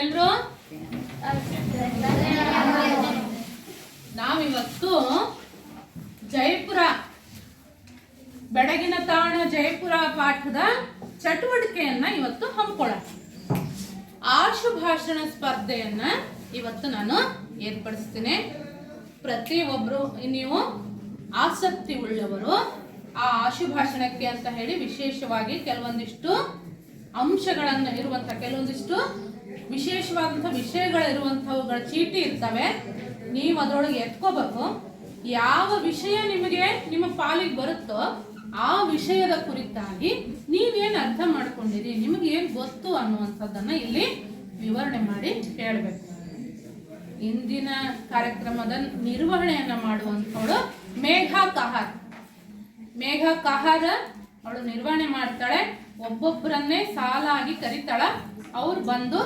ಎಲ್ರು ನಾವಿವತ್ತು ಜೈಪುರ ಬೆಡಗಿನ ತಾಣ ಜೈಪುರ ಪಾಠದ ಚಟುವಟಿಕೆಯನ್ನ ಇವತ್ತು ಹಮ್ಮಿಕೊಳ್ಳೋಣ. ಆಶು ಭಾಷಣ ಸ್ಪರ್ಧೆಯನ್ನ ಇವತ್ತು ನಾನು ಏರ್ಪಡಿಸ್ತೀನಿ. ಪ್ರತಿಯೊಬ್ಬರು ನೀವು ಆಸಕ್ತಿ ಉಳ್ಳವರು, ಆ ಆಶು ಭಾಷಣಕ್ಕೆ ಅಂತ ಹೇಳಿ ವಿಶೇಷವಾಗಿ ಕೆಲವೊಂದಿಷ್ಟು ಅಂಶಗಳನ್ನು ಇರುವಂತ ಕೆಲವೊಂದಿಷ್ಟು ವಿಶೇಷವಾದಂಥ ವಿಷಯಗಳಿರುವಂಥವುಗಳ ಚೀಟಿ ಇರ್ತವೆ. ನೀವು ಅದರೊಳಗೆ ಎತ್ಕೋಬೇಕು. ಯಾವ ವಿಷಯ ನಿಮಗೆ ನಿಮ್ಮ ಪಾಲಿಗೆ ಬರುತ್ತೋ ಆ ವಿಷಯದ ಕುರಿತಾಗಿ ನೀವೇನು ಅರ್ಥ ಮಾಡ್ಕೊಂಡಿರಿ, ನಿಮಗೆ ಏನು ಗೊತ್ತು ಅನ್ನುವಂಥದ್ದನ್ನ ಇಲ್ಲಿ ವಿವರಣೆ ಮಾಡಿ ಹೇಳಬೇಕು. ಇಂದಿನ ಕಾರ್ಯಕ್ರಮದ ನಿರ್ವಹಣೆಯನ್ನು ಮಾಡುವಂಥವಳು ಮೇಘಾ ಕಹಾರ್. ಮೇಘಾ ಕಹಾರ ಅವಳು ನಿರ್ವಹಣೆ ಮಾಡ್ತಾಳೆ. ಒಬ್ಬೊಬ್ಬರನ್ನೇ ಸಾಲಾಗಿ ಕರಿತಾಳ. ಅವ್ರು ಬಂದು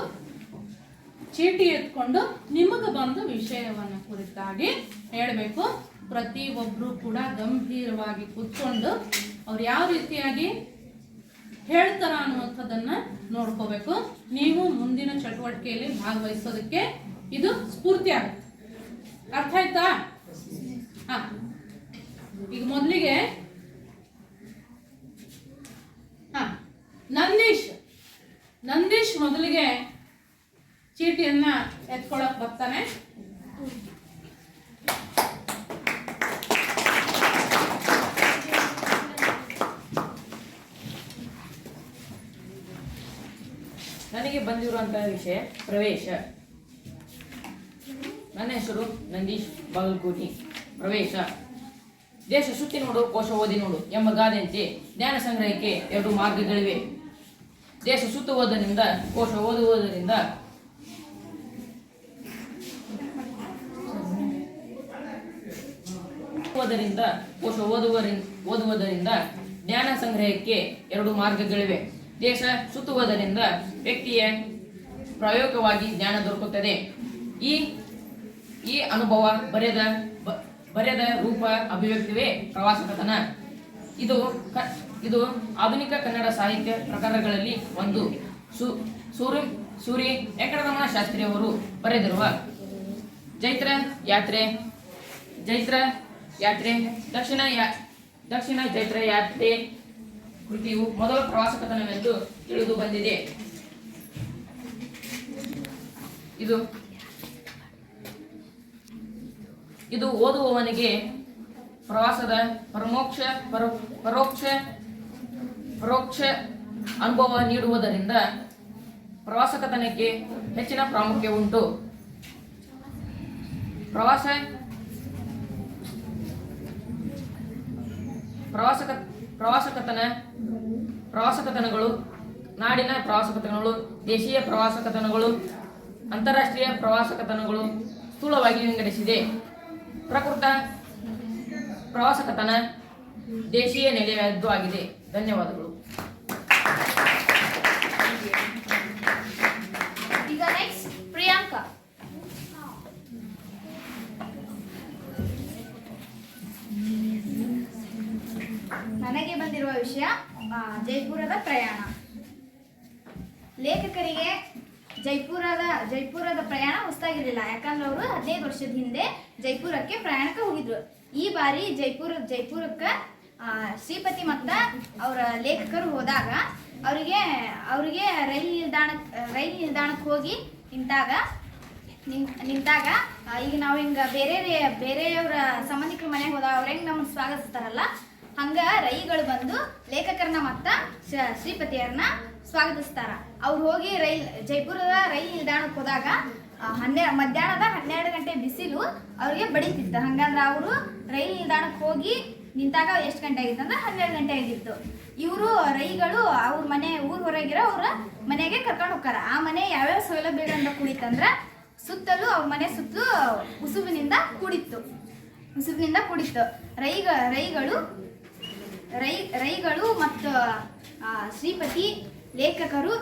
ಚೀಟಿ ಎತ್ಕೊಂಡು ನಿಮಗೆ ಬಂದ ವಿಷಯವನ್ನ ಕುರಿತಾಗಿ ಹೇಳಬೇಕು. ಪ್ರತಿ ಒಬ್ರು ಕೂಡ ಗಂಭೀರವಾಗಿ ಕೂತ್ಕೊಂಡು ಅವ್ರು ಯಾವ ರೀತಿಯಾಗಿ ಹೇಳ್ತಾರ ಅನ್ನುವಂಥದ್ದನ್ನು ನೋಡ್ಕೋಬೇಕು. ನೀವು ಮುಂದಿನ ಚಟುವಟಿಕೆಯಲ್ಲಿ ಭಾಗವಹಿಸೋದಕ್ಕೆ ಇದು ಸ್ಫೂರ್ತಿ ಆಗುತ್ತೆ. ಅರ್ಥ ಆಯ್ತಾ? ಹಾ. ಈಗ ಮೊದಲಿಗೆ ಹಾ, ನಂದೀಶ್. ನಂದೀಶ್ ಮೊದಲಿಗೆ ಚೀಟಿಯನ್ನ ಎತ್ಕೊಳಕ್ ಬರ್ತಾನೆ. ನನಗೆ ಬಂದಿರುವಂತಹ ವಿಷಯ ಪ್ರವೇಶ. ನನ್ನ ಹೆಸರು ನಂದೀಶ್ ಬಾಗಲಕೋಟಿ ಪ್ರವೇಶ. ದೇಶ ಸುತ್ತಿ ನೋಡು, ಕೋಶ ಓದಿ ನೋಡು ಎಂಬ ಗಾದೆಯಂತೆ ಜ್ಞಾನ ಸಂಗ್ರಹಕ್ಕೆ ಎರಡು ಮಾರ್ಗಗಳಿವೆ. ದೇಶ ಸುತ್ತುವುದರಿಂದ ಕೋಶ ಓದುವುದರಿಂದ ಓದುವುದರಿಂದ ಕೋಶ ಓದುವರಿಂದ ಓದುವುದರಿಂದ ಜ್ಞಾನ ಸಂಗ್ರಹಕ್ಕೆ ಎರಡು ಮಾರ್ಗಗಳಿವೆ. ದೇಶ ಸುತ್ತುವುದರಿಂದ ವ್ಯಕ್ತಿಯ ಪ್ರಾಯೋಗಿಕವಾಗಿ ಜ್ಞಾನ ದೊರಕುತ್ತದೆ. ಈ ಈ ಅನುಭವ ಬರೆದ ಬರೆದ ರೂಪ ಅಭಿವ್ಯಕ್ತಿವೇ ಪ್ರವಾಸ ಕಥನ. ಇದು ಇದು ಆಧುನಿಕ ಕನ್ನಡ ಸಾಹಿತ್ಯ ಪ್ರಕಾರಗಳಲ್ಲಿ ಒಂದು. ಸು, ಸೂರಿ ಸೂರಿ ವೆಂಕಟರಮಣ ಶಾಸ್ತ್ರಿಯವರು ಬರೆದಿರುವ ಜೈತ್ರ ಯಾತ್ರೆ, ಜೈತ್ರ ಯಾತ್ರೆ, ದಕ್ಷಿಣ ಯಾ, ದಕ್ಷಿಣ ಚೈತ್ರ ಯಾತ್ರೆ ಕೃತಿಯು ಮೊದಲ ಪ್ರವಾಸ ಕಥನವೆಂದು ತಿಳಿದು ಬಂದಿದೆ. ಇದು ಇದು ಓದುವವನಿಗೆ ಪ್ರವಾಸದ ಪರಮೋಕ್ಷ, ಪರ, ಪರೋಕ್ಷ ಪರೋಕ್ಷ ಅನುಭವ ನೀಡುವುದರಿಂದ ಪ್ರವಾಸ ಕಥನಕ್ಕೆ ಹೆಚ್ಚಿನ ಪ್ರಾಮುಖ್ಯ ಉಂಟು. ಪ್ರವಾಸ ಪ್ರವಾಸ ಪ್ರವಾಸಕತನ ಪ್ರವಾಸ ಕಥನ ಪ್ರವಾಸ ಕಥನಗಳು ನಾಡಿನ ಪ್ರವಾಸಕತನಗಳು, ದೇಶೀಯ ಪ್ರವಾಸಕತನಗಳು, ಅಂತಾರಾಷ್ಟ್ರೀಯ ಪ್ರವಾಸಕತನಗಳು ಸ್ಥೂಲವಾಗಿ ವಿಂಗಡಿಸಿದೆ. ಪ್ರಕೃತ ಪ್ರವಾಸಕತನ ದೇಶೀಯ ನೆಲೆಯದ್ದು ಆಗಿದೆ. ಧನ್ಯವಾದಗಳು. ಪ್ರಯಾಣ. ಲೇಖಕರಿಗೆ ಜೈಪುರದ ಜೈಪುರದ ಪ್ರಯಾಣ ಹೊಸದಾಗಿರಲಿಲ್ಲ ಯಾಕಂದ್ರೆ ಅವರು ಹದಿನೈದು ವರ್ಷದ ಹಿಂದೆ ಜೈಪುರಕ್ಕೆ ಪ್ರಯಾಣಕ್ಕೆ ಹೋಗಿದ್ರು. ಈ ಬಾರಿ ಜೈಪುರ, ಜೈಪುರಕ್ಕೆ ಶ್ರೀಪತಿ ಮತ್ತು ಅವರ ಲೇಖಕರು ಹೋದಾಗ ಅವರಿಗೆ ಅವರಿಗೆ ರೈಲ್ ನಿಲ್ದಾಣಕ್ಕೆ ರೈಲ್ ನಿಲ್ದಾಣಕ್ಕೆ ಹೋಗಿ ನಿಂತಾಗ ನಿಂತಾಗ ಈಗ ನಾವು ಹಿಂಗೆ ಬೇರೆ ಬೇರೆಯವರ ಸಂಬಂಧಿಕರ ಮನೆಗೆ ಹೋದಾಗ ಅವ್ರ ಹೆಂಗೆ ನಮ್ಮನ್ನ ಸ್ವಾಗತಿಸ್ತಾರಲ್ಲ ಹಂಗ ರೈಗಳು ಬಂದು ಲೇಖಕರನ್ನ ಮತ್ತ ಶ್ರ- ಶ್ರೀಪತಿಯರನ್ನ ಸ್ವಾಗತಿಸ್ತಾರ. ಅವ್ರು ಹೋಗಿ ರೈಲ್ ಜೈಪುರದ ರೈಲ್ ನಿಲ್ದಾಣಕ್ಕೆ ಹೋದಾಗ ಹನ್ನೆ ಮಧ್ಯಾಹ್ನದ ಹನ್ನೆರಡು ಗಂಟೆ ಬಿಸಿಲು ಅವ್ರಿಗೆ ಬಡಿತಿತ್ತು. ಹಂಗಂದ್ರೆ ಅವರು ರೈಲ್ ನಿಲ್ದಾಣಕ್ಕೆ ಹೋಗಿ ನಿಂತಾಗ ಎಷ್ಟು ಗಂಟೆ ಆಗಿತ್ತು ಅಂದ್ರೆ ಹನ್ನೆರಡು ಗಂಟೆ ಆಗಿತ್ತು. ಇವರು ರೈಗಳು ಅವ್ರ ಮನೆ ಊರ್ ಹೊರಗಿರೋ ಅವ್ರ ಮನೆಗೆ ಕರ್ಕೊಂಡು ಹೋಗ್ತಾರ. ಆ ಮನೆ ಯಾವ್ಯಾವ ಸೌಲಭ್ಯಗಳಿಂದ ಕೂಡಿತ್ತಂದ್ರ ಸುತ್ತಲೂ ಅವ್ರ ಮನೆ ಸುತ್ತಲೂ ಉಸುಬಿನಿಂದ ಕೂಡಿತ್ತು. ಉಸುಬಿನಿಂದ ಕೂಡಿತ್ತು. ರೈಗ ರೈಗಳು ರೈ, ರೈಗಳು ಮತ್ತು ಶ್ರೀಪತಿ ಲೇಖಕರು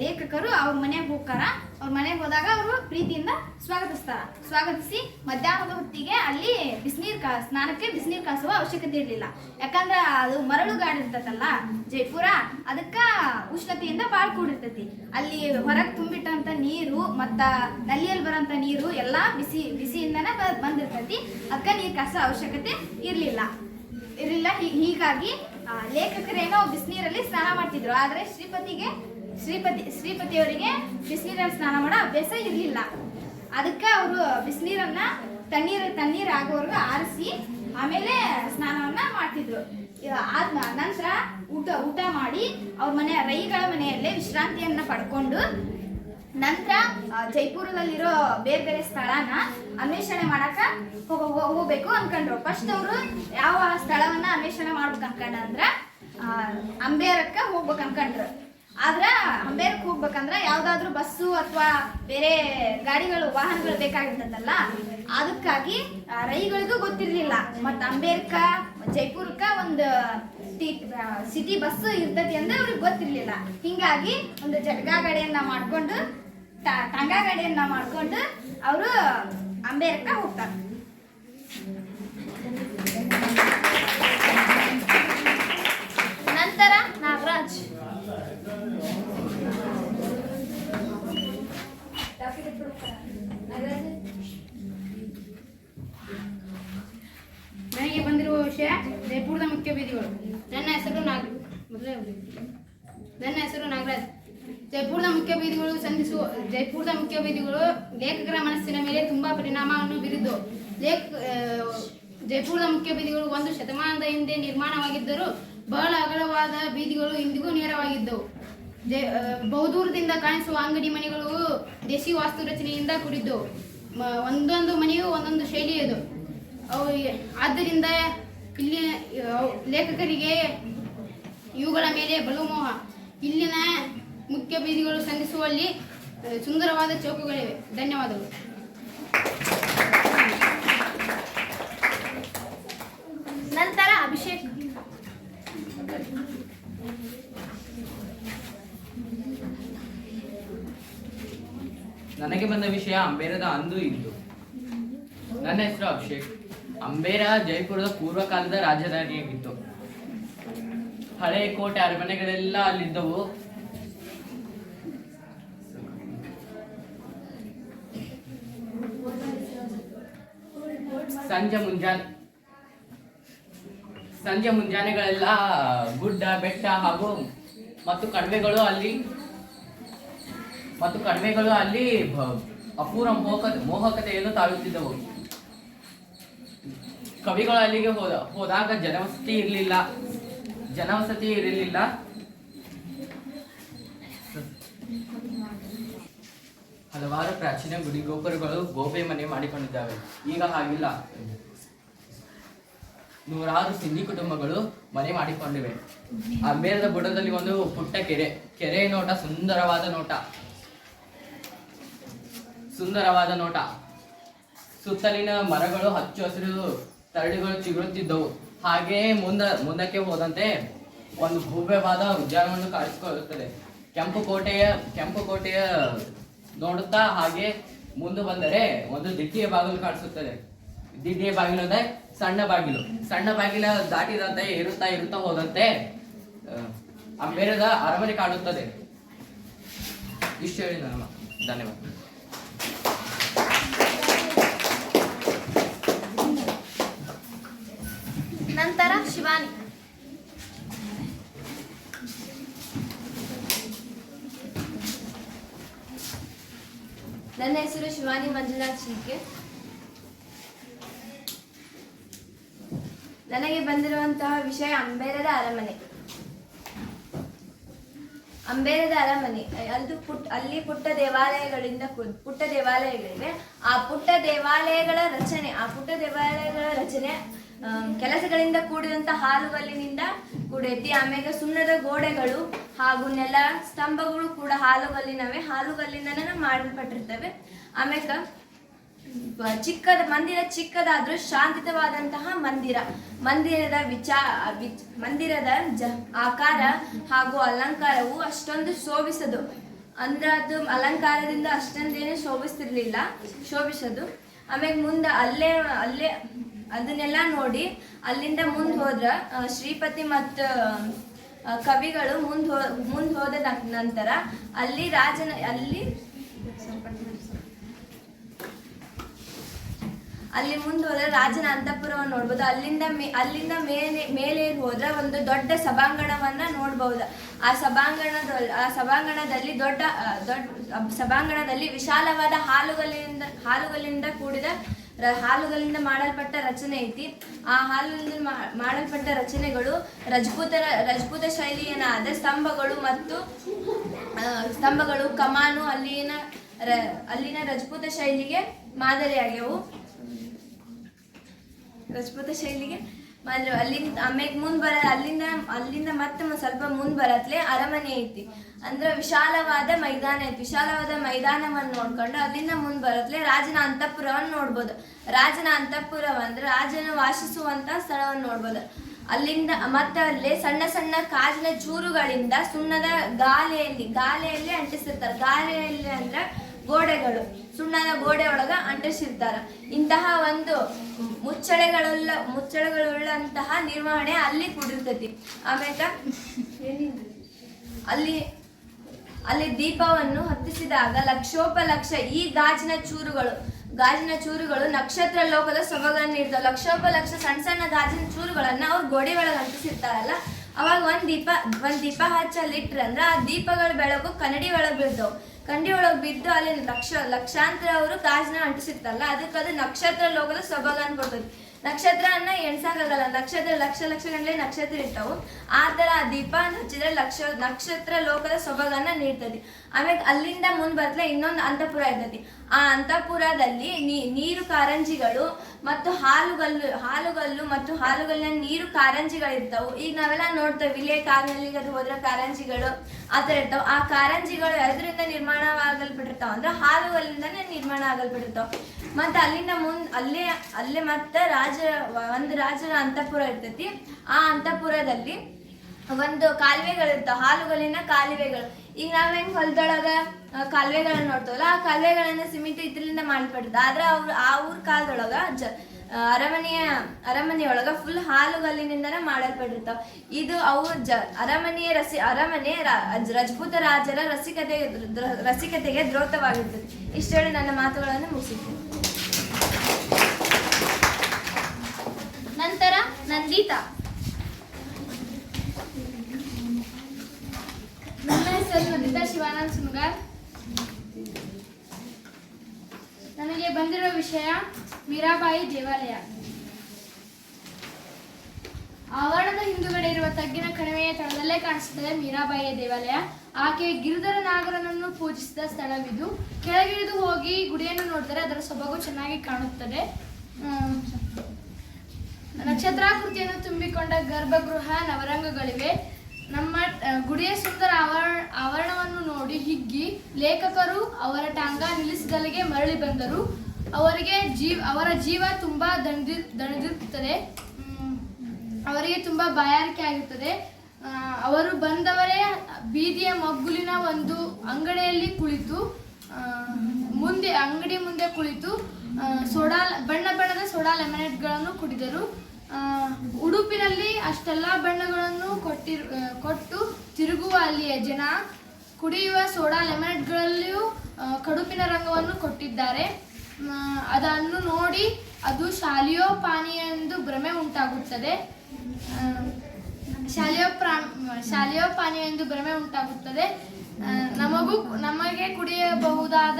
ಲೇಖಕರು ಅವ್ರ ಮನೆಗೆ ಹೋಗ್ತಾರ. ಅವ್ರ ಮನೆಗೆ ಹೋದಾಗ ಅವರು ಪ್ರೀತಿಯಿಂದ ಸ್ವಾಗತಿಸ್ತಾರ. ಸ್ವಾಗತಿಸಿ ಮಧ್ಯಾಹ್ನದ ಹೊತ್ತಿಗೆ ಅಲ್ಲಿ ಬಿಸಿನೀರು ಕಾ, ಸ್ನಾನಕ್ಕೆ ಬಿಸಿನೀರು ಕಾಸುವ ಅವಶ್ಯಕತೆ ಇರಲಿಲ್ಲ. ಯಾಕಂದ್ರೆ ಅದು ಮರಳು ಗಾಡಿ ಇರ್ತೈತಲ್ಲ ಜೈಪುರ, ಅದಕ್ಕೆ ಉಷ್ಣತೆಯಿಂದ ಭಾಳ ಕೂಡಿರ್ತೈತಿ. ಅಲ್ಲಿ ಹೊರಗೆ ತುಂಬಿಟ್ಟಂತ ನೀರು ಮತ್ತು ನಲ್ಲಿಯಲ್ಲಿ ಬರೋಂಥ ನೀರು ಎಲ್ಲ ಬಿಸಿ, ಬಿಸಿಯಿಂದನೇ ಬಂದಿರ್ತೈತಿ. ಅದಕ್ಕೆ ನೀರು ಕಾಸೋ ಅವಶ್ಯಕತೆ ಇರಲಿಲ್ಲ. ಇರಲಿಲ್ಲ. ಹೀಗಾಗಿ ಲೇಖಕರೇನೋ ಬಿಸಿನೀರಲ್ಲಿ ಸ್ನಾನ ಮಾಡ್ತಿದ್ರು. ಆದರೆ ಶ್ರೀಪತಿಗೆ, ಶ್ರೀಪತಿ, ಶ್ರೀಪತಿಯವರಿಗೆ ಬಿಸಿನೀರಲ್ಲಿ ಸ್ನಾನ ಮಾಡೋ ಅಭ್ಯಾಸ ಇರಲಿಲ್ಲ. ಅದಕ್ಕೆ ಅವರು ಬಿಸಿನೀರನ್ನ ತಣ್ಣೀರು ತಣ್ಣೀರು ಆಗೋವರೆಗೂ ಆರಿಸಿ ಆಮೇಲೆ ಸ್ನಾನವನ್ನ ಮಾಡ್ತಿದ್ರು. ಆದ ನಂತರ ಊಟ ಊಟ ಮಾಡಿ ಅವ್ರ ಮನೆ, ರೈಗಳ ಮನೆಯಲ್ಲೇ ವಿಶ್ರಾಂತಿಯನ್ನ ಪಡ್ಕೊಂಡು ನಂತರ ಜೈಪುರದಲ್ಲಿರೋ ಬೇರೆ ಬೇರೆ ಸ್ಥಳನ ಅನ್ವೇಷಣೆ ಮಾಡಕ ಹೋಗ್ಬೇಕು ಅನ್ಕೊಂಡ್ರು. ಫಸ್ಟ್ ಅವರು ಯಾವ ಸ್ಥಳವನ್ನ ಅನ್ವೇಷಣೆ ಮಾಡ್ಬೇಕು ಅನ್ಕಂಡ ಅಂದ್ರ ಅಂಬೇರಕ್ಕ ಹೋಗ್ಬೇಕು ಅನ್ಕೊಂಡ್ರು. ಆದ್ರ ಅಂಬೇರಕ್ಕೆ ಹೋಗ್ಬೇಕಂದ್ರ ಯಾವ್ದಾದ್ರು ಬಸ್ಸು ಅಥವಾ ಬೇರೆ ಗಾಡಿಗಳು, ವಾಹನಗಳು ಬೇಕಾಗಿರ್ತದಲ್ಲ, ಅದಕ್ಕಾಗಿ ರೈಗಳಿಗೂ ಗೊತ್ತಿರ್ಲಿಲ್ಲ. ಮತ್ತ ಅಂಬೇರ್ಕ ಜೈಪುರ್ಕ ಒಂದು ಸಿಟಿ ಬಸ್ ಇರ್ತದೆ ಅಂದ್ರೆ ಅವ್ರಿಗೆ ಗೊತ್ತಿರ್ಲಿಲ್ಲ. ಹಿಂಗಾಗಿ ಒಂದು ಜಟ್ಗಾ ಗಾಡಿಯನ್ನ ಮಾಡ್ಕೊಂಡು ಟಂಗಾ ಗಾಡಿಯನ್ನ ಮಾಡ್ಕೊಂಡು ಅವರು ಅಂಬೇರ್ಕ ಹೋಗ್ತಾರೆ. ನಂತರ ನಾಗರಾಜ್. ನನಗೆ ಬಂದಿರುವ ವಿಷಯ ಜೈಪುರದ ಮುಖ್ಯ ಬೀದಿಗಳು. ನನ್ನ ಹೆಸರು ನಾಗ ನನ್ನ ಹೆಸರು ನಾಗರಾಜ್. ಜೈಪುರದ ಮುಖ್ಯ ಬೀದಿಗಳು ಸಂಧಿಸುವ ಜೈಪುರದ ಮುಖ್ಯ ಬೀದಿಗಳು ಲೇಖಕರ ಮನಸ್ಸಿನ ಮೇಲೆ ತುಂಬಾ ಪರಿಣಾಮವನ್ನು ಬೀರಿದ್ದು. ಲೇಖ ಜೈಪುರದ ಮುಖ್ಯ ಬೀದಿಗಳು ಒಂದು ಶತಮಾನದ ಹಿಂದೆ ನಿರ್ಮಾಣವಾಗಿದ್ದರೂ ಬಹಳ ಅಗಲವಾದ ಬೀದಿಗಳು ಇಂದಿಗೂ ನೇರವಾಗಿದ್ದವು. ಬಹುದೂರದಿಂದ ಕಾಣಿಸುವ ಅಂಗಡಿ ಮನೆಗಳು ದೇಸಿ ವಾಸ್ತು ರಚನೆಯಿಂದ ಕೂಡಿದ್ದವು ಒಂದೊಂದು ಮನೆಯು ಒಂದೊಂದು ಶೈಲಿಯದು ಅವು ಆದ್ದರಿಂದ ಇಲ್ಲಿ ಲೇಖಕರಿಗೆ ಇವುಗಳ ಮೇಲೆ ಬಲು ಮೋಹ ಇಲ್ಲಿನ ಮುಖ್ಯ ಬೀದಿಗಳು ಸಂಧಿಸುವಲ್ಲಿ ಸುಂದರವಾದ ಚೌಕಗಳಿವೆ. ಧನ್ಯವಾದಗಳು. ನಂತರ ಅಭಿಷೇಕ್. ನನಗೆ ಬಂದ ವಿಷಯ ಅಂಬೇರದ ಅಂದು ಇಂದು. ನನ್ನ ಹೆಸರು ಅಭಿಷೇಕ್. ಅಂಬೇರ ಜೈಪುರದ ಪೂರ್ವಕಾಲದ ರಾಜಧಾನಿಯಾಗಿತ್ತು. ಹಳೆ ಕೋಟೆ ಅರಮನೆಗಳೆಲ್ಲ ಅಲ್ಲಿದ್ದವು. ಸಂಜೆ ಮುಂಜಾನೆ ಸಂಜೆ ಮುಂಜಾನೆಗಳೆಲ್ಲ ಗುಡ್ಡ, ಬೆಟ್ಟ ಹಾಗೂ ಮತ್ತು ಕಣಿವೆಗಳು ಅಲ್ಲಿ, ಮತ್ತು ಕಡಿಮೆಗಳು ಅಲ್ಲಿ ಅಪೂರ್ವ ಮೋಹಕ, ಮೋಹಕತೆಯನ್ನು ತಾಳುತ್ತಿದ್ದವು. ಕವಿಗಳು ಅಲ್ಲಿಗೆ ಹೋದ, ಹೋದಾಗ ಜನವಸತಿ ಇರಲಿಲ್ಲ ಜನವಸತಿ ಇರಲಿಲ್ಲ. ಹಲವಾರು ಪ್ರಾಚೀನ ಗುಡಿ ಗೋಪುರಗಳು ಗೋಪೆ ಮನೆ ಮಾಡಿಕೊಂಡಿದ್ದಾವೆ. ಈಗ ಹಾಗಿಲ್ಲ. ನೂರಾರು ಸಿಂಧಿ ಕುಟುಂಬಗಳು ಮನೆ ಮಾಡಿಕೊಂಡಿವೆ. ಅಂಬೇರದ ಬುಡದಲ್ಲಿ ಒಂದು ಪುಟ್ಟ ಕೆರೆ. ಕೆರೆ ನೋಟ ಸುಂದರವಾದ ನೋಟ. ಸುಂದರವಾದ ನೋಟ. ಸುತ್ತಲಿನ ಮರಗಳು ಹಚ್ಚು ಹಸಿರು ತರಡಿಗಳು ಚಿಗುರುತ್ತಿದ್ದವು. ಹಾಗೆಯೇ ಮುಂದ, ಮುಂದಕ್ಕೆ ಹೋದಂತೆ ಒಂದು ಭವ್ಯವಾದ ಉದ್ಯಾನವನ್ನು ಕಾಣಿಸಿಕೊಳ್ಳುತ್ತದೆ. ಕೆಂಪು ಕೋಟೆಯ ಕೆಂಪು ಕೋಟೆಯ ನೋಡುತ್ತಾ ಹಾಗೆ ಮುಂದೆ ಬಂದರೆ ಒಂದು ದಿಟ್ಟಿಯ ಬಾಗಿಲು ಕಾಣಿಸುತ್ತದೆ. ದಿಟ್ಟಿಯ ಬಾಗಿಲು ಅಂದ್ರೆ ಸಣ್ಣ ಬಾಗಿಲು. ಸಣ್ಣ ಬಾಗಿಲ ದಾಟಿದಂತೆ ಇರುತ್ತಾ ಇರುತ್ತಾ ಹೋದಂತೆ ಆ, ಅಂಬೇರದ ಅರಮನೆ ಕಾಣುತ್ತದೆ. ಇಷ್ಟು ಹೇಳಿ ನಮ್ಮ ಧನ್ಯವಾದ. ನಂತರ ಶಿವಾನಿ. ನನ್ನ ಹೆಸರು ಶಿವಾನಿ ಮಂಜುನಾಥ್ ಶಿಕೆ. ನನಗೆ ಬಂದಿರುವಂತಹ ವಿಷಯ ಅಂಬೇರದ ಅರಮನೆ. ಅಂಬೇರದ ಅರಮನೆ, ಅದು ಪುಟ್ ಅಲ್ಲಿ ಪುಟ್ಟ ದೇವಾಲಯಗಳಿಂದ ಪುಟ್ಟ ದೇವಾಲಯಗಳಿವೆ. ಆ ಪುಟ್ಟ ದೇವಾಲಯಗಳ ರಚನೆ, ಆ ಪುಟ್ಟ ದೇವಾಲಯಗಳ ರಚನೆ ಕೆಲಸಗಳಿಂದ ಕೂಡಿದಂತ ಹಾಲುಗಲ್ಲಿನಿಂದ ಕೂಡೈತಿ ಆಮೇಲೆ ಸುಣ್ಣದ ಗೋಡೆಗಳು ಹಾಗೂ ನೆಲ ಸ್ತಂಭಗಳು ಕೂಡ ಹಾಲುಗಲ್ಲಿನವೆ. ಹಾಲುಗಲ್ಲಿಂದನೇ ಮಾಡಲ್ಪಟ್ಟಿರ್ತವೆ. ಆಮೇಲೆ ಚಿಕ್ಕದ ಮಂದಿರ ಚಿಕ್ಕದಾದ್ರೂ ಶಾಂತಿತವಾದಂತಹ ಮಂದಿರ. ಮಂದಿರದ ವಿಚಾ ಮಂದಿರದ ಜ, ಆಕಾರ ಹಾಗೂ ಅಲಂಕಾರವು ಅಷ್ಟೊಂದು ಶೋಭಿಸದು. ಅಂದ್ರೆ ಅದು ಅಲಂಕಾರದಿಂದ ಅಷ್ಟೊಂದೇನು ಶೋಭಿಸ್ತಿರ್ಲಿಲ್ಲ, ಶೋಭಿಸೋದು. ಆಮೇಲೆ ಮುಂದೆ ಅಲ್ಲೇ ಅಲ್ಲೇ ಅದನ್ನೆಲ್ಲ ನೋಡಿ ಅಲ್ಲಿಂದ ಮುಂದೆ ಹೋದ್ರ ಶ್ರೀಪತಿ ಮತ್ತು ಕವಿಗಳು ಮುಂದೆ ಹೋ, ಮುಂದೆ ಹೋದ ನಂತರ ಅಲ್ಲಿ ರಾಜನ, ಅಲ್ಲಿ ಅಲ್ಲಿ ಮುಂದೆ ಹೋದ್ರೆ ರಾಜನ ಅಂತಃಪುರವನ್ನು ನೋಡ್ಬೋದು. ಅಲ್ಲಿಂದ ಮೇ, ಅಲ್ಲಿಂದ ಮೇಲೆ ಮೇಲೆ ಹೋದ್ರೆ ಒಂದು ದೊಡ್ಡ ಸಭಾಂಗಣವನ್ನ ನೋಡ್ಬೋದು. ಆ ಸಭಾಂಗಣದ, ಆ ಸಭಾಂಗಣದಲ್ಲಿ ದೊಡ್ಡ ದೊಡ್ಡ ಸಭಾಂಗಣದಲ್ಲಿ ವಿಶಾಲವಾದ ಹಾಲುಗಳಿಂದ ಹಾಲುಗಳಿಂದ ಕೂಡಿದ ಹಾಲುಗಳಿಂದ ಮಾಡಲ್ಪಟ್ಟ ರಚನೆ ಐತಿ. ಆ ಹಾಲುಗಳಿಂದ ಮಾಡಲ್ಪಟ್ಟ ರಚನೆಗಳು ರಜಪೂತರ, ರಜಪೂತ ಶೈಲಿಯನಾದ ಸ್ತಂಭಗಳು ಮತ್ತು ಸ್ತಂಭಗಳು ಕಮಾನು ಅಲ್ಲಿನ ಅಲ್ಲಿನ ರಜಪೂತ ಶೈಲಿಗೆ ಮಾದರಿಯಾಗ್ಯವು. ರಜಪೂತ ಶೈಲಿಗೆ. ಮಾದರಿ ಅಲ್ಲಿಂದ ಆಮೇಲೆ ಮುಂದೆ ಬರ, ಅಲ್ಲಿಂದ ಅಲ್ಲಿಂದ ಮತ್ತೆ ಸ್ವಲ್ಪ ಮುಂದೆ ಬರತ್ಲೆ ಅರಮನೆ ಐತಿ. ಅಂದ್ರೆ ವಿಶಾಲವಾದ ಮೈದಾನ ಐತಿ. ವಿಶಾಲವಾದ ಮೈದಾನವನ್ನು ನೋಡ್ಕೊಂಡು ಅಲ್ಲಿಂದ ಮುಂದೆ ಬರತ್ಲೆ ರಾಜನ ಅಂತಃಪುರವನ್ನು ನೋಡ್ಬೋದು. ರಾಜನ ಅಂತಃಪುರ ಅಂದ್ರೆ ರಾಜನ ವಾಸಿಸುವಂತ ಸ್ಥಳವನ್ನು ನೋಡ್ಬೋದು. ಅಲ್ಲಿಂದ, ಮತ್ತೆ ಅಲ್ಲೇ ಸಣ್ಣ ಸಣ್ಣ ಕಾಜಿನ ಚೂರುಗಳಿಂದ ಸುಣ್ಣದ ಗಾಲೆಯಲ್ಲಿ ಗಾಲೆಯಲ್ಲಿ ಅಂಟಿಸಿರ್ತಾರೆ. ಗಾಲೆಯಲ್ಲಿ ಅಂದ್ರೆ ಗೋಡೆಗಳು. ಸುಣ್ಣದ ಗೋಡೆ ಒಳಗ ಅಂಟಿಸಿರ್ತಾರ. ಇಂತಹ ಒಂದು ಮುಚ್ಚಳೆಗಳುಳ್ಳ, ಮುಚ್ಚಳೆಗಳುಳ್ಳಂತಹ ನಿರ್ವಹಣೆ ಅಲ್ಲಿ ಕೂಡಿರ್ತೈತಿ. ಆಮೇಲೆ ಅಲ್ಲಿ ಅಲ್ಲಿ ದೀಪವನ್ನು ಹತ್ತಿಸಿದಾಗ ಲಕ್ಷೋಪಲಕ್ಷ ಈ ಗಾಜಿನ ಚೂರುಗಳು ಗಾಜಿನ ಚೂರುಗಳು ನಕ್ಷತ್ರ ಲೋಕದ ಸೊಬಗನ್ನು ನೀಡ್ತಾವೆ ಲಕ್ಷೋಪಲಕ್ಷ ಸಣ್ಣ ಸಣ್ಣ ಗಾಜಿನ ಚೂರುಗಳನ್ನ ಅವ್ರು ಗೋಡೆ ಒಳಗೆ ಅಂಟಿಸಿರ್ತಾರಲ್ಲ ಅವಾಗ ಒಂದ್ ದೀಪ ಒಂದ್ ದೀಪ ಹಚ್ಚಲಿಟ್ರಂದ್ರ ಆ ದೀಪಗಳ ಬೆಳಕು ಕನ್ನಡಿ ಒಳಗೆ ಬೀಳ್ತಾವ್. ಕನ್ನಡಿ ಒಳಗೆ ಬಿದ್ದು ಅಲ್ಲಿ ಲಕ್ಷ ಲಕ್ಷಾಂತರ ಅವರು ಗಾಜಿನ ಅಂಟಿಸಿರ್ತಾರಲ್ಲ, ಅದಕ್ಕೆ ಅದು ನಕ್ಷತ್ರ ಲೋಕದ ಸೊಬಗನ್ನು ಕೊಡ್ತದೆ ನಕ್ಷತ್ರನ ಎಣ್ಸಕ್ಕಾಗಲ್ಲ ನಕ್ಷತ್ರ, ಲಕ್ಷ ಲಕ್ಷ ಗಂಟಲೆ ನಕ್ಷತ್ರ ಇರ್ತಾವು. ಆ ತರ ಆ ದೀಪ ಹಚ್ಚಿದ್ರೆ ಲಕ್ಷ, ನಕ್ಷತ್ರ ಲೋಕದ ಸೊಬಗನ್ನ ನೀಡ್ತದೆ ಆಮೇಲೆ ಅಲ್ಲಿಂದ ಮುಂದ್ ಬರ್ತಲೆ ಇನ್ನೊಂದು ಅಂತಃಪುರ ಇರ್ತೈತಿ. ಆ ಅಂತಃಪುರದಲ್ಲಿ ನೀರು ಕಾರಂಜಿಗಳು ಮತ್ತು ಹಾಲುಗಲ್ಲು ಹಾಲುಗಲ್ಲು ಮತ್ತು ಹಾಲುಗಲ್ಲಿನ ನೀರು ಕಾರಂಜಿಗಳು ಇರ್ತಾವು ಈಗ ನಾವೆಲ್ಲ ನೋಡ್ತೇವೆ ವಿಲೆ ಕಾರಿನಲ್ಲಿ ಅದು ಹೋದ್ರೆ ಕಾರಂಜಿಗಳು ಆ ಥರ ಇರ್ತಾವ. ಆ ಕಾರಂಜಿಗಳು ಎದರಿಂದ ನಿರ್ಮಾಣವಾಗಲ್ಬಿಟ್ಟಿರ್ತಾವ ಅಂದ್ರೆ ಹಾಲುಗಲ್ಲಿಂದನೇ ನಿರ್ಮಾಣ ಆಗಲ್ಬಿಟ್ಟಿರ್ತಾವ ಮತ್ತೆ ಅಲ್ಲಿಂದ ಮುಂದ್, ಅಲ್ಲೇ ಅಲ್ಲೇ ಮತ್ತೆ ರಾಜ, ಒಂದು ರಾಜನ ಅಂತಃಪುರ ಇರ್ತೈತಿ. ಆ ಅಂತಃಪುರದಲ್ಲಿ ಒಂದು ಕಾಲುವೆಗಳಿರ್ತಾವ ಹಾಲುಗಳಿನ ಕಾಲುವೆಗಳು. ಈಗ ನಾವ್ ಹೆಂಗ್ ಹೊಲದೊಳಗ ಕಾಲುವೆಗಳನ್ನ ನೋಡ್ತೇವಲ್ಲ, ಆ ಕಾಲುವೆಗಳನ್ನ ಸಿಮೆಂಟ್ ಇದ್ರಿಂದ ಮಾಡ್ಬಿಡ್ತದೆ ಆದ್ರೆ ಅವ್ರು, ಆ ಊರ್ ಕಾಲದೊಳಗ ಜ ಅರಮನೆಯ, ಅರಮನೆಯೊಳಗ ಫುಲ್ ಹಾಲುಗಲ್ಲಿನಿಂದನೇ ಮಾಡಲ್ಪಟ್ಟಿರ್ತಾವ. ಇದು ಅವು ಜ, ಅರಮನೆಯ ರಸಿ, ಅರಮನೆ ರಜಪೂತ ರಾಜರ ರಸಿಕತೆ ರಸಿಕತೆಗೆ ದ್ರೋತವಾಗಿರ್ತದೆ. ಇಷ್ಟೇಳಿ ನನ್ನ ಮಾತುಗಳನ್ನು ಮುಗಿಸಿದ್ದೇನೆ ನಂತರ ನಂದಿತಾ. ನನ್ನ ಹೆಸರು ನಂದಿತಾ ಶಿವಾನಂದ್ ಸುನ್ಗಾರ್ ನನಗೆ ಬಂದಿರೋ ವಿಷಯ ಮೀರಾಬಾಯಿ ದೇವಾಲಯ. ಆವರಣದ ಹಿಂದುಗಡೆ ಇರುವ ತಗ್ಗಿನ ಕಣಿವೆಯ ತಳದಲ್ಲೇ ಕಾಣಿಸುತ್ತದೆ ಮೀರಾಬಾಯಿಯ ದೇವಾಲಯ. ಆಕೆ ಗಿರಿಧರ ನಾಗರನನ್ನು ಪೂಜಿಸಿದ ಸ್ಥಳವಿದು. ಕೆಳಗಿಳಿದು ಹೋಗಿ ಗುಡಿಯನ್ನು ನೋಡಿದರೆ ಅದರ ಸೊಬಗು ಚೆನ್ನಾಗಿ ಕಾಣುತ್ತದೆ. ನಕ್ಷತ್ರಾಕೃತಿಯನ್ನು ತುಂಬಿಕೊಂಡ ಗರ್ಭಗೃಹ ನವರಂಗಗಳಿವೆ. ನಮ್ಮ ಗುಡಿಯ ಸುಂದರ ಆವರಣ ಆವರಣವನ್ನು ನೋಡಿ ಹಿಗ್ಗಿ ಲೇಖಕರು ಅವರ ಟಾಂಗ ನಿಲ್ಲಿಸಿದಲ್ಲಿಗೆ ಮರಳಿ ಬಂದರು. ಅವರಿಗೆ ಜೀವ, ಅವರ ಜೀವ ತುಂಬಾ ದಣಿದಿ, ದಣಿದಿರುತ್ತದೆ. ಅವರಿಗೆ ತುಂಬಾ ಬಾಯಾರಿಕೆ ಆಗುತ್ತದೆ. ಅವರು ಬಂದವರೇ ಬೀದಿಯ ಮಗ್ಗುಲಿನ ಒಂದು ಅಂಗಡಿಯಲ್ಲಿ ಕುಳಿತು ಮುಂದೆ, ಅಂಗಡಿ ಮುಂದೆ ಕುಳಿತು ಸೋಡಾ, ಬಣ್ಣ ಬಣ್ಣದ ಸೋಡಾ ಲೆಮನೇಟ್ಗಳನ್ನು ಕುಡಿದರು. ಉಡುಪಿನಲ್ಲಿ ಅಷ್ಟೆಲ್ಲ ಬಣ್ಣಗಳನ್ನು ಕೊಟ್ಟಿರು ಕೊಟ್ಟು ತಿರುಗುವ ಅಲ್ಲಿಯ ಜನ ಕುಡಿಯುವ ಸೋಡಾ ಲೆಮನೆಟ್ಗಳಲ್ಲಿಯೂ ಕಡುಪಿನ ರಂಗವನ್ನು ಕೊಟ್ಟಿದ್ದಾರೆ. ಅದನ್ನು ನೋಡಿ ಅದು ಶಾಲಿಯೋ ಪಾನೀಯ ಎಂದು ಭ್ರಮೆ ಉಂಟಾಗುತ್ತದೆ. ಶಾಲಿಯೋ ಪ್ರಾ ಶಾಲೆಯ ಪಾನೀಯ ಎಂದು ಭ್ರಮೆ ಉಂಟಾಗುತ್ತದೆ. ನಮಗೂ, ನಮಗೆ ಕುಡಿಯಬಹುದಾದ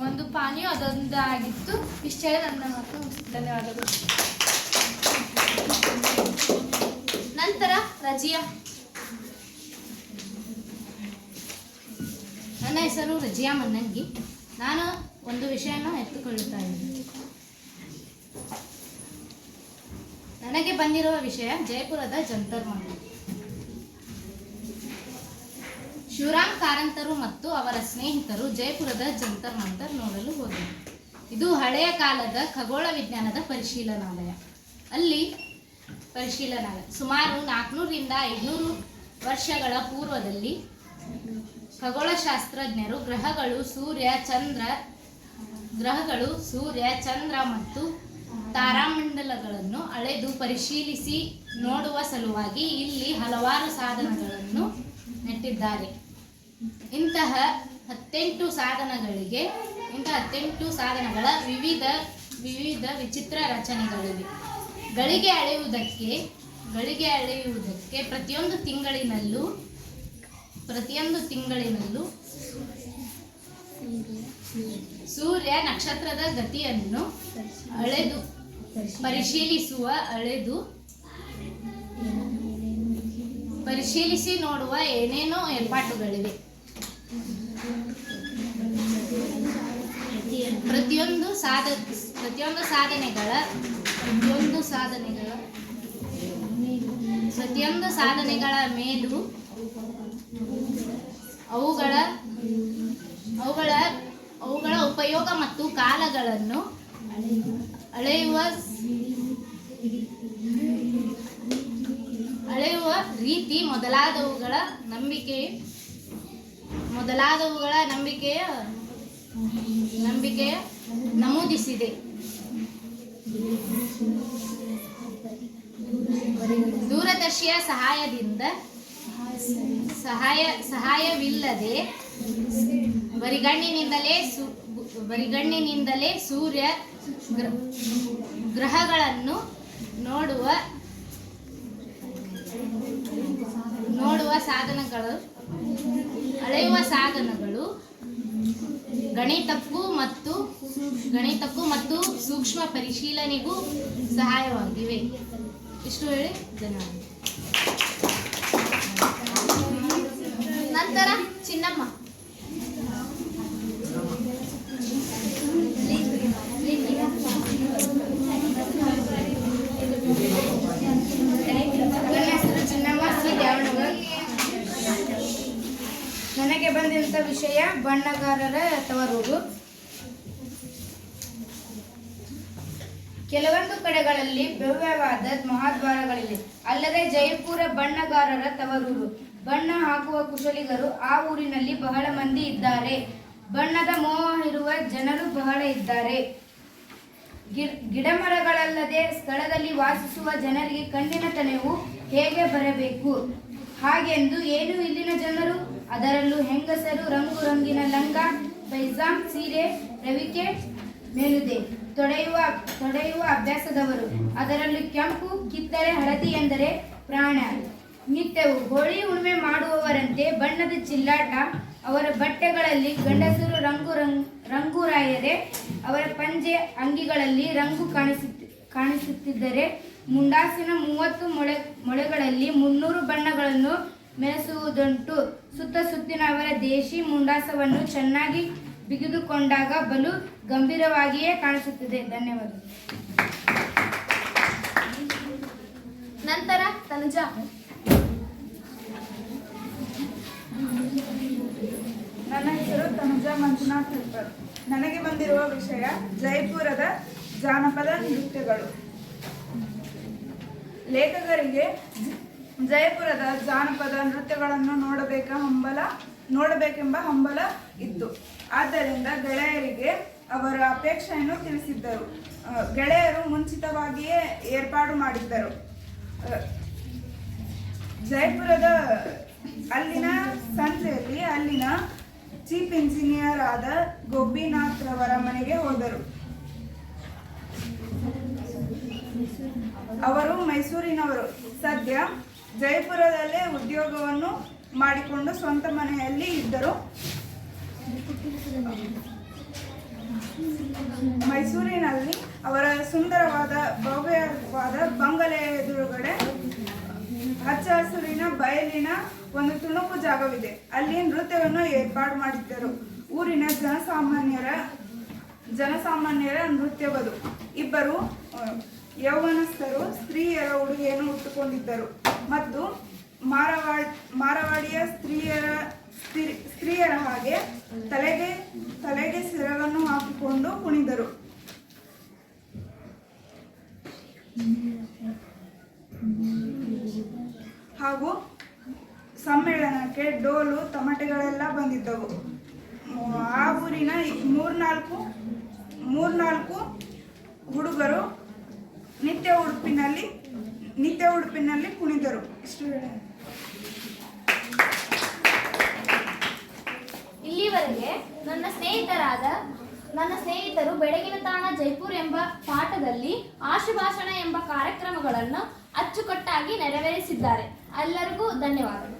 ಒಂದ್- ಪಾನೀಯ ಅದೊಂದಾಗಿತ್ತು. ಇಷ್ಟೇ ನನ್ನ ಮಾತು. ಧನ್ಯವಾದಗಳು. ನಂತರ ರಜಿಯಾ. ನನ್ನ ಹೆಸರು ರಜಿಯಾ ಮನ್ನಂಗಿ. ನಾನು ಒಂದು ವಿಷಯನ ಎತ್ತುಕೊಳ್ಳುತ್ತಾ ಇದ್ದೀನಿ. ನನಗೆ ಬಂದಿರುವ ವಿಷಯ ಜೈಪುರದ ಜಂತರ್ ಮಂತರ್ ಶಿವರಾಮ್ ಕಾರಂತರು ಮತ್ತು ಅವರ ಸ್ನೇಹಿತರು ಜೈಪುರದ ಜಂತರ್ ಮಂತರ್ ನೋಡಲು ಹೋದರು. ಇದು ಹಳೆಯ ಕಾಲದ ಖಗೋಳ ವಿಜ್ಞಾನದ ಪರಿಶೀಲನಾಲಯ. ಅಲ್ಲಿ ಪರಿಶೀಲನಾಲಯ ಸುಮಾರು ನಾಲ್ಕುನೂರಿಂದ ಐದುನೂರು ವರ್ಷಗಳ ಪೂರ್ವದಲ್ಲಿ ಖಗೋಳಶಾಸ್ತ್ರಜ್ಞರು ಗ್ರಹಗಳು ಸೂರ್ಯ, ಚಂದ್ರ, ಗ್ರಹಗಳು ಸೂರ್ಯ, ಚಂದ್ರ ಮತ್ತು ತಾರಾಮಂಡಲಗಳನ್ನು ಅಳೆದು ಪರಿಶೀಲಿಸಿ ನೋಡುವ ಸಲುವಾಗಿ ಇಲ್ಲಿ ಹಲವಾರು ಸಾಧನಗಳನ್ನು ನೆಟ್ಟಿದ್ದಾರೆ. ಇಂತಹ ಹತ್ತೆಂಟು ಸಾಧನಗಳಿಗೆ, ಇಂತಹ ಹತ್ತೆಂಟು ಸಾಧನಗಳ ವಿವಿಧ ವಿವಿಧ ವಿಚಿತ್ರ ರಚನೆಗಳಿವೆ. ಗಳಿಗೆ ಅಳೆಯುವುದಕ್ಕೆ ಗಳಿಗೆ ಅಳೆಯುವುದಕ್ಕೆ ಪ್ರತಿಯೊಂದು ತಿಂಗಳಿನಲ್ಲೂ ಪ್ರತಿಯೊಂದು ತಿಂಗಳಿನಲ್ಲೂ ಸೂರ್ಯ ನಕ್ಷತ್ರದ ಗತಿಯನ್ನು ಅಳೆದು, ಪರಿಶೀಲಿಸುವ, ಅಳೆದು, ಪರಿಶೀಲಿಸಿ ನೋಡುವ ಏನೇನೋ ಏರ್ಪಾಟುಗಳಿವೆ. ಪ್ರತಿಯೊಂದು ಸಾಧ, ಪ್ರತಿಯೊಂದು ಸಾಧನೆಗಳ ಪ್ರತಿಯೊಂದು ಸಾಧನೆಗಳ ಪ್ರತಿಯೊಂದು ಸಾಧನೆಗಳ ಮೇಲೂ ಅವುಗಳ ಅವುಗಳ ಅವುಗಳ ಉಪಯೋಗ ಮತ್ತು ಕಾಲಗಳನ್ನು ಅಳೆಯುವ ಅಳೆಯುವ ರೀತಿ ಮೊದಲಾದವುಗಳ ನಂಬಿಕೆ ಮೊದಲಾದವುಗಳ ನಂಬಿಕೆಯ ನಂಬಿಕೆಯ ನಮೂದಿಸಿದೆ. ದೂರದರ್ಶಿಯ ಸಹಾಯದಿಂದ ಸಹಾಯ, ಸಹಾಯವಿಲ್ಲದೆ ಬರಿಗಣ್ಣಿನಿಂದಲೇ ಬರಿಗಣ್ಣಿನಿಂದಲೇ ಸೂರ್ಯ ಗ್ರ- ಗ್ರಹಗಳನ್ನು ನೋಡುವ ನೋಡುವ ಸಾಧನಗಳು, ಅಳೆಯುವ ಸಾಧನಗಳು ಗಣಿತಕ್ಕೂ ಮತ್ತು ಗಣಿತಕ್ಕೂ ಮತ್ತು ಸೂಕ್ಷ್ಮ ಪರಿಶೀಲನೆಗೂ ಸಹಾಯವಾಗಿವೆ ಇಷ್ಟು ಹೇಳಿ ಧನ್ಯವಾದ ನಂತರ ಚಿನ್ನಮ್ಮ. ನನಗೆ ಬಂದಂಥ ವಿಷಯ ಬಣ್ಣಗಾರರ ಅಥವಾ ಕೆಲವೊಂದು ಕಡೆಗಳಲ್ಲಿ ಭವ್ಯವಾದ ಮಹಾದ್ವಾರಗಳಿವೆ. ಅಲ್ಲದೆ ಜಯಪುರ ಬಣ್ಣಗಾರರ ತವರೂರು. ಬಣ್ಣ ಹಾಕುವ ಕುಶಲಿಗರು ಆ ಊರಿನಲ್ಲಿ ಬಹಳ ಮಂದಿ ಇದ್ದಾರೆ. ಬಣ್ಣದ ಮೋಹ ಇರುವ ಜನರು ಬಹಳ ಇದ್ದಾರೆ. ಗಿಡಮರಗಳಲ್ಲದೆ ಸ್ಥಳದಲ್ಲಿ ವಾಸಿಸುವ ಜನರಿಗೆ ಕಣ್ಣಿನ ತನೆವು ಹೇಗೆ ಬರಬೇಕು? ಹಾಗೆಂದು ಏನು ಇಲ್ಲಿನ ಜನರು? ಅದರಲ್ಲೂ ಹೆಂಗಸರು ರಂಗು ರಂಗಿನ ಲಂಗ, ಪೈಜಾಮ್, ಸೀರೆ, ರವಿಕೆ, ಮೇಲುದೆ. ತೊಡೆಯುವ ತೊಡೆಯುವ ಅಭ್ಯಾಸದವರು. ಅದರಲ್ಲೂ ಕೆಂಪು ಕಿತ್ತಳೆ ಹಳದಿ ಎಂದರೆ ಪ್ರಾಣ. ನಿತ್ಯವು ಹೋಳಿ ಉಳುಮೆ ಮಾಡುವವರಂತೆ ಬಣ್ಣದ ಚಿಲ್ಲಾಟ ಅವರ ಬಟ್ಟೆಗಳಲ್ಲಿ ಗಂಡಸರು ರಂಗು ರಂಗ್ ರಂಗುರಾಯರೆ ಅವರ ಪಂಜೆ ಅಂಗಿಗಳಲ್ಲಿ ರಂಗು ಕಾಣಿಸುತ್ತ ಕಾಣಿಸುತ್ತಿದ್ದರೆ ಮುಂಡಾಸಿನ ಮೂವತ್ತು ಮೊಳೆ ಮೊಳೆಗಳಲ್ಲಿ ಮುನ್ನೂರು ಬಣ್ಣಗಳನ್ನು ಮೆರೆಸುವುದುಂಟು. ಸುತ್ತ ಸುತ್ತಿನ ಅವರ ದೇಶಿ ಮುಂಡಾಸವನ್ನು ಚೆನ್ನಾಗಿ ಬಿಗಿದುಕೊಂಡಾಗ ಬಲು ಗಂಭೀರವಾಗಿಯೇ ಕಾಣಿಸುತ್ತಿದೆ. ಧನ್ಯವಾದ ನಂತರ ತನುಜಾ. ನನ್ನ ಹೆಸರು ತನುಜಾ ಮಂಜುನಾಥ್ ಹೆಬ್ಬರ್ ನನಗೆ ಬಂದಿರುವ ವಿಷಯ ಜೈಪುರದ ಜಾನಪದ ನೃತ್ಯಗಳು. ಲೇಖಕರಿಗೆ ಜಯಪುರದ ಜಾನಪದ ನೃತ್ಯಗಳನ್ನು ನೋಡಬೇಕ ಹಂಬಲ ನೋಡಬೇಕೆಂಬ ಹಂಬಲ ಇತ್ತು. ಆದ್ದರಿಂದ ಗೆಳೆಯರಿಗೆ ಅವರ ಅಪೇಕ್ಷೆಯನ್ನು ತಿಳಿಸಿದ್ದರು. ಗೆಳೆಯರು ಮುಂಚಿತವಾಗಿಯೇ ಏರ್ಪಾಡು ಮಾಡಿದ್ದರು. ಜೈಪುರದ ಅಲ್ಲಿನ ಸಂಜೆಯಲ್ಲಿ ಅಲ್ಲಿನ ಚೀಫ್ ಇಂಜಿನಿಯರ್ ಆದ ಗೋಪಿನಾಥ್ ರವರ ಮನೆಗೆ ಹೋದರು. ಅವರು ಮೈಸೂರಿನವರು. ಸದ್ಯ ಜೈಪುರದಲ್ಲೇ ಉದ್ಯೋಗವನ್ನು ಮಾಡಿಕೊಂಡು ಸ್ವಂತ ಮನೆಯಲ್ಲಿ ಇದ್ದರು. ಮೈಸೂರಿನಲ್ಲಿ ಅವರ ಸುಂದರವಾದ, ಭವ್ಯವಾದ ಬಂಗಲೆ ಎದುರುಗಡೆ ಹಚ್ಚ ಹಸುರಿನ ಬಯಲಿನ ಒಂದು ತುಣುಕು ಜಾಗವಿದೆ. ಅಲ್ಲಿ ನೃತ್ಯವನ್ನು ಏರ್ಪಾಡು ಮಾಡಿದ್ದರು. ಊರಿನ ಜನಸಾಮಾನ್ಯರ ಜನಸಾಮಾನ್ಯರ ನೃತ್ಯವದು. ಇಬ್ಬರು ಯೌವನಸ್ಥರು, ಸ್ತ್ರೀಯರ ಉಡುಗೆಯನ್ನು ಉಟ್ಟುಕೊಂಡಿದ್ದರು. ಮತ್ತು ಮಾರವಾಡ್, ಮಾರವಾಡಿಯ ಸ್ತ್ರೀಯರ ಸ್ತ್ರೀ- ಸ್ತ್ರೀಯರ ಹಾಗೆ ತಲೆಗೆ ತಲೆಗೆ ಸಿರವನ್ನು ಹಾಕಿಕೊಂಡು ಕುಣಿದರು. ಹಾಗೂ ಸಮ್ಮೇಳನಕ್ಕೆ ಡೋಲು, ತಮಟೆಗಳೆಲ್ಲ ಬಂದಿದ್ದವು. ಆ ಊರಿನ ಮೂರ್ನಾಲ್ಕು ಮೂರ್ನಾಲ್ಕು ಹುಡುಗರು ನಿತ್ಯ ಉಡುಪಿನಲ್ಲಿ ನಿತ್ಯ ಉಡುಪಿನಲ್ಲಿ ಕುಣಿದರು. ಇಷ್ಟು ಹೇಳ. ಇಲ್ಲಿವರೆಗೆ ನನ್ನ ಸ್ನೇಹಿತರಾದ, ನನ್ನ ಸ್ನೇಹಿತರು ಬೆಳಗಿನ ತಾಣ ಜೈಪುರ್ ಎಂಬ ಪಾಠದಲ್ಲಿ ಆಶುಭಾಷಣ ಎಂಬ ಕಾರ್ಯಕ್ರಮಗಳನ್ನು ಅಚ್ಚುಕಟ್ಟಾಗಿ ನೆರವೇರಿಸಿದ್ದಾರೆ. ಎಲ್ಲರಿಗೂ ಧನ್ಯವಾದಗಳು.